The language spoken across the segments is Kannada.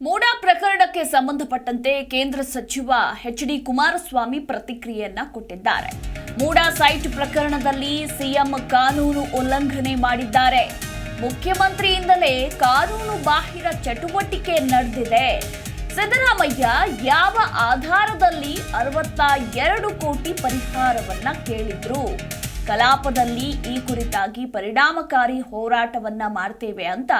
ಮೂಡಾ ಪ್ರಕರಣಕ್ಕೆ ಸಂಬಂಧಪಟ್ಟಂತೆ ಕೇಂದ್ರ ಸಚಿವ ಎಚ್ ಡಿ ಕುಮಾರಸ್ವಾಮಿ ಪ್ರತಿಕ್ರಿಯೆಯನ್ನ ಕೊಟ್ಟಿದ್ದಾರೆ. ಮೂಡಾ ಸೈಟ್ ಪ್ರಕರಣದಲ್ಲಿ ಸಿಎಂ ಕಾನೂನು ಉಲ್ಲಂಘನೆ ಮಾಡಿದ್ದಾರೆ. ಮುಖ್ಯಮಂತ್ರಿಯಿಂದಲೇ ಕಾನೂನು ಬಾಹಿರ ಚಟುವಟಿಕೆ ನಡೆದಿದೆ. ಸಿದ್ದರಾಮಯ್ಯ ಯಾವ ಆಧಾರದಲ್ಲಿ ಅರವತ್ತ ಎರಡು ಕೋಟಿ ಪರಿಹಾರವನ್ನ ಕೇಳಿದ್ರು? ಕಲಾಪದಲ್ಲಿ ಈ ಕುರಿತಾಗಿ ಪರಿಣಾಮಕಾರಿ ಹೋರಾಟವನ್ನ ಮಾಡ್ತೇವೆ ಅಂತ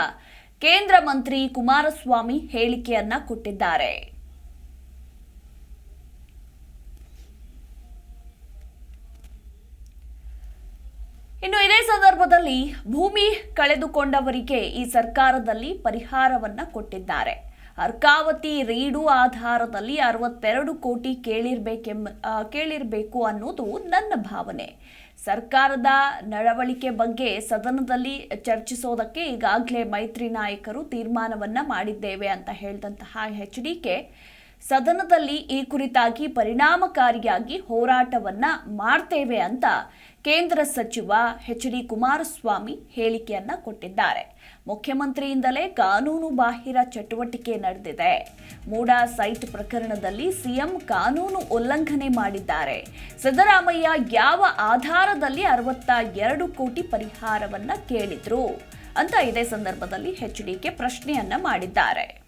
ಕೇಂದ್ರ ಮಂತ್ರಿ ಕುಮಾರಸ್ವಾಮಿ ಹೇಳಿಕೆಯನ್ನ ಕೊಟ್ಟಿದ್ದಾರೆ. ಇನ್ನು ಇದೇ ಸಂದರ್ಭದಲ್ಲಿ ಭೂಮಿ ಕಳೆದುಕೊಂಡವರಿಗೆ ಈ ಸರ್ಕಾರದಲ್ಲಿ ಪರಿಹಾರವನ್ನ ಕೊಟ್ಟಿದ್ದಾರೆ. ಅರ್ಕಾವತಿ ರೀಡು ಆಧಾರದಲ್ಲಿ ಅರವತ್ತೆರಡು ಕೋಟಿ ಕೇಳಿರ್ಬೇಕೆಂಬ ಕೇಳಿರಬೇಕು ಅನ್ನೋದು ನನ್ನ ಭಾವನೆ. ಸರ್ಕಾರದ ನಡವಳಿಕೆ ಬಗ್ಗೆ ಸದನದಲ್ಲಿ ಚರ್ಚಿಸೋದಕ್ಕೆ ಈಗಾಗಲೇ ಮೈತ್ರಿ ನಾಯಕರು ತೀರ್ಮಾನವನ್ನು ಮಾಡಿದ್ದೇವೆ ಅಂತ ಹೇಳಿದಂತಹ ಎಚ್ ಡಿಕೆ ಸದನದಲ್ಲಿ ಈ ಕುರಿತಾಗಿ ಪರಿಣಾಮಕಾರಿಯಾಗಿ ಹೋರಾಟವನ್ನ ಮಾಡ್ತೇವೆ ಅಂತ ಕೇಂದ್ರ ಸಚಿವ ಎಚ್ ಡಿ ಕುಮಾರಸ್ವಾಮಿ ಹೇಳಿಕೆಯನ್ನ ಕೊಟ್ಟಿದ್ದಾರೆ. ಮುಖ್ಯಮಂತ್ರಿಯಿಂದಲೇ ಕಾನೂನು ಬಾಹಿರ ಚಟುವಟಿಕೆ ನಡೆದಿದೆ. ಮೂಡಾ ಸೈಟ್ ಪ್ರಕರಣದಲ್ಲಿ ಸಿಎಂ ಕಾನೂನು ಉಲ್ಲಂಘನೆ ಮಾಡಿದ್ದಾರೆ. ಸಿದ್ದರಾಮಯ್ಯ ಯಾವ ಆಧಾರದಲ್ಲಿ ಅರವತ್ತ ಎರಡು ಕೋಟಿ ಪರಿಹಾರವನ್ನ ಕೇಳಿದ್ರು ಅಂತ ಇದೇ ಸಂದರ್ಭದಲ್ಲಿ ಎಚ್ ಡಿಕೆ ಪ್ರಶ್ನೆಯನ್ನ ಮಾಡಿದ್ದಾರೆ.